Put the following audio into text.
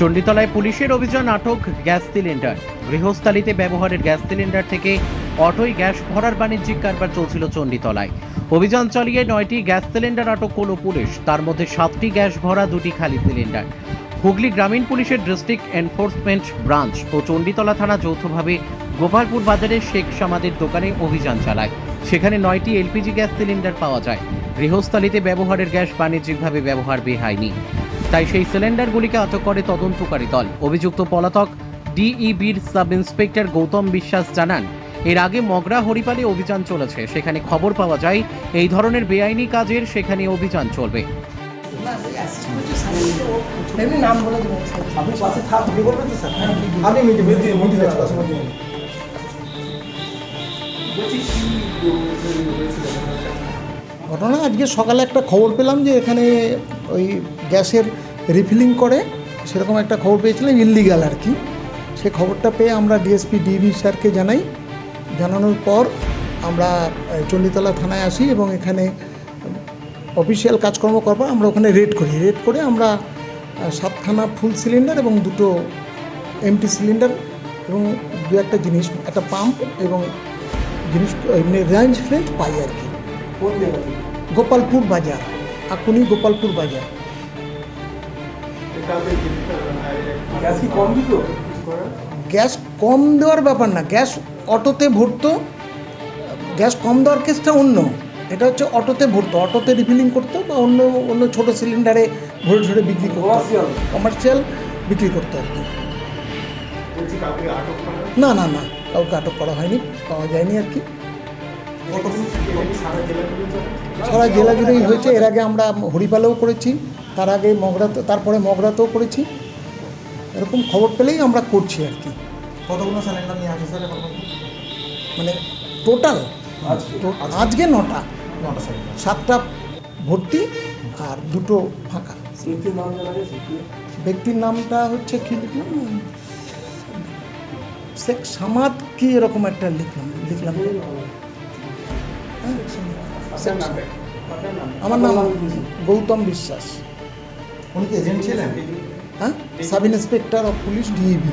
চণ্ডীতলায় পুলিশের অভিযান আটক গ্যাস সিলিন্ডার। গৃহস্থালিতে ব্যবহারের গ্যাস সিলিন্ডার থেকে অটোই গ্যাস ভরার বাণিজ্যিক কারবার চলছিল চণ্ডীতলায়। অভিযান চালিয়ে নয়টি গ্যাস সিলিন্ডার আটক করল পুলিশ। তার মধ্যে সাতটি গ্যাস ভরা, দুটি খালি সিলিন্ডার। হুগলি গ্রামীণ পুলিশের ডিস্ট্রিক্ট এনফোর্সমেন্ট ব্রাঞ্চ ও চণ্ডীতলা থানা যৌথভাবে গোপালপুর বাজারে শেখ সামাদের দোকানে অভিযান চালায়। সেখানে নয়টি এলপিজি গ্যাস সিলিন্ডার পাওয়া যায়। গৃহস্থালিতে ব্যবহারের গ্যাস বাণিজ্যিকভাবে ব্যবহার বেহায়নি। তাই সেই সিলিন্ডারগুলিকে আটক করে তদন্তকারী দল। অভিযুক্ত পলাতক ডিইবির সাব ইন্সপেক্টর গৌতম বিশ্বাস জানান, এর আগে মগরা হরিপালে অভিযান চলেছে, সেখানে খবর পাওয়া যায় এই ধরনের বেআইনি কাজের সেখানে অভিযান চলবে। আপনি ঘটনা, আজকে সকালে একটা খবর পেলাম যে এখানে ওই গ্যাসের রিফিলিং করে, সেরকম একটা খবর পেয়েছিলাম ইললিগাল আর কি। সে খবরটা পেয়ে আমরা ডিএসপি ডিবি স্যারকে জানাই। জানানোর পর আমরা চণ্ডীতলা থানায় আসি এবং এখানে অফিসিয়াল কাজকর্ম করব আমরা ওখানে রেড করি। রেড করে আমরা সাতখানা ফুল সিলিন্ডার এবং দুটো এমটি সিলিন্ডার এবং দু একটা জিনিস, একটা পাম্প এবং জিনিস এমনি রেঞ্জ ফ্রেঞ্চ পাই আর কি। কোন জায়গা থেকে গোপালপুর বাজার। আকুনি গোপালপুর বাজার। গ্যাস কি কম দিত? গ্যাস কম দেওয়ার ব্যাপার না। গ্যাস অটোতে ভরতো। গ্যাস কম দেওয়ার কেসটা অন্য। এটা হচ্ছে অটোতে ভরতো। অটোতে রিফিলিং করতো বা অন্য অন্য ছোট সিলিন্ডারে ভরে ঝরে বিক্রি করতো। কমার্শিয়াল বিক্রি করতো আর কি। না না না। কাউকে আটক করা হয়নি। পাওয়া যায়নি আর কি। সারা জেলা জুড়েই হয়েছে। এর আগে আমরা হরিপালেও করেছি তার আগে মগরাতে তারপরে মগরাতেও করেছি। এরকম খবর পেলেই আমরা করছি আর কি। কতগুলো সিলিন্ডার নিয়ে আসে স্যার মানে টোটাল আজকে। আজকে নটা। সাতটা ভর্তি আর দুটো ফাঁকা। ব্যক্তির নামটা হচ্ছে কি লিখলাম? শেখ সামাদ কি এরকম একটা লিখলাম লিখলাম। আমার নাম গৌতম বিশ্বাস। উনি কি এজেন্ট ছিলেন? হ্যাঁ? Sub inspector of police DEB